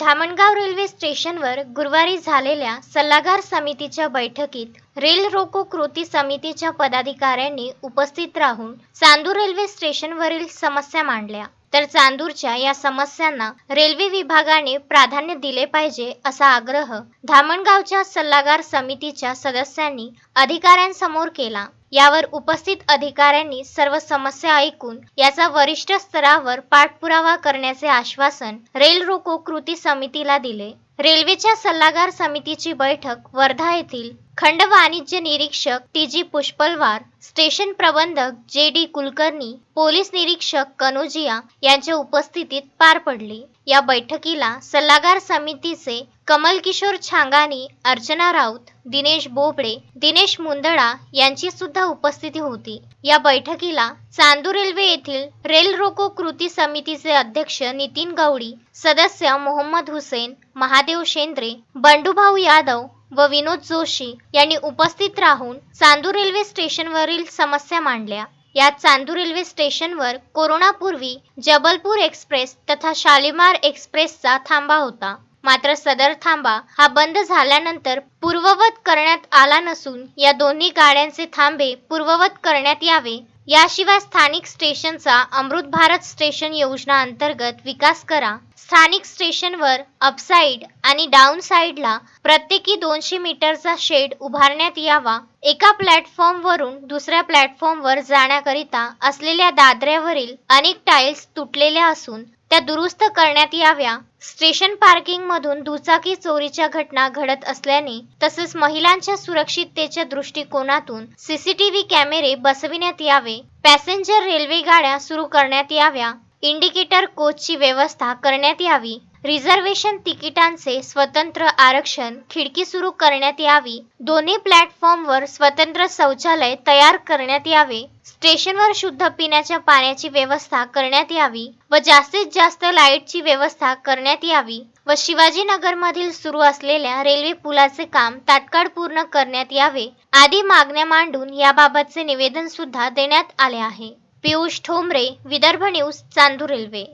Dhamangaon railway स्टेशनवर गुरुवारी झालेल्या सल्लागार समितीच्या बैठकीत रेल रोको कृती समितीच्या पदाधिकाऱ्यांनी उपस्थित राहून चांदूर रेल्वे स्टेशनवरील समस्या मांडल्या. तर चांदूरच्या या समस्यांना रेल्वे विभागाने प्राधान्य दिले पाहिजे असा आग्रह धामणगावच्या सल्लागार समितीच्या सदस्यांनी अधिकाऱ्यांसमोर केला. यावर उपस्थित अधिकाऱ्यांनी सर्व समस्या ऐकून याचा वरिष्ठ स्तरावर पाठपुरावा करण्याचे आश्वासन रेल रोको कृती समितीला दिले. रेल्वेच्या सल्लागार समितीची बैठक वर्धा येथील खंड वाणिज्य निरीक्षक टी जी पुष्पलवार स्टेशन प्रबंधक जे डी कुलकर्णी पोलीस निरीक्षक कनोजिया यांच्या उपस्थितीत पार पडली. या बैठकीला सल्लागार समितीचे कमल किशोर छांगानी अर्चना राऊत दिनेश बोबडे दिनेश मुंदडा यांची सुद्धा उपस्थिती होती. या बैठकीला चांदूर रेल्वे येथील रेल रोको कृती समितीचे अध्यक्ष नितीन गवडी सदस्य मोहम्मद हुसेन महादेव शेंद्रे बंडूभाऊ यादव व विनोद जोशी यांनी उपस्थित राहून चांदूर रेल्वे स्टेशनवरील समस्या मांडल्या. यात चांदूर रेल्वे स्टेशनवर कोरोनापूर्वी जबलपूर एक्सप्रेस तथा शालिमार एक्सप्रेसचा थांबा होता. मात्र सदर थांबा हा बंद झाल्यानंतर पूर्ववत करण्यात आला नसून या दोन्ही गाड्यांचे थांबे पूर्ववत करण्यात यावे याशिवाय स्थानिक स्टेशनचा अमृत भारत स्टेशन योजना अंतर्गत विकास करा. स्थानिक स्टेशनवर अपसाईड आणि डाऊन साईडला प्रत्येकी दोनशे मीटरचा शेड उभारण्यात यावा. एका प्लॅटफॉर्मवरून दुसऱ्या प्लॅटफॉर्मवर जाण्याकरिता असलेल्या दादऱ्यावरील अनेक टाईल्स तुटलेल्या असून त्या दुरुस्त करण्यात याव्या. स्टेशन पार्किंगमधून दुचाकी चोरीच्या घटना घडत असल्याने तसेच महिलांच्या सुरक्षिततेच्या दृष्टिकोनातून सीसीटीव्ही कॅमेरे बसविण्यात यावे. पॅसेंजर रेल्वे गाड्या सुरू करण्यात याव्या. इंडिकेटर कोचची व्यवस्था करण्यात यावी. रिझर्वेशन तिकिटांचे स्वतंत्र आरक्षण खिडकी सुरू करण्यात यावी. दोन्ही प्लॅटफॉर्मवर स्वतंत्र शौचालय तयार करण्यात यावे. स्टेशनवर शुद्ध पिण्याच्या पाण्याची व्यवस्था करण्यात यावी व जास्तीत जास्त लाईटची व्यवस्था करण्यात यावी व शिवाजीनगरमधील सुरू असलेल्या रेल्वे पुलाचे काम तात्काळ पूर्ण करण्यात यावे. आदी मागण्या मांडून याबाबतचे निवेदन सुद्धा देण्यात आले आहे. Piyush Thombre Vidarbha news Chandur railway.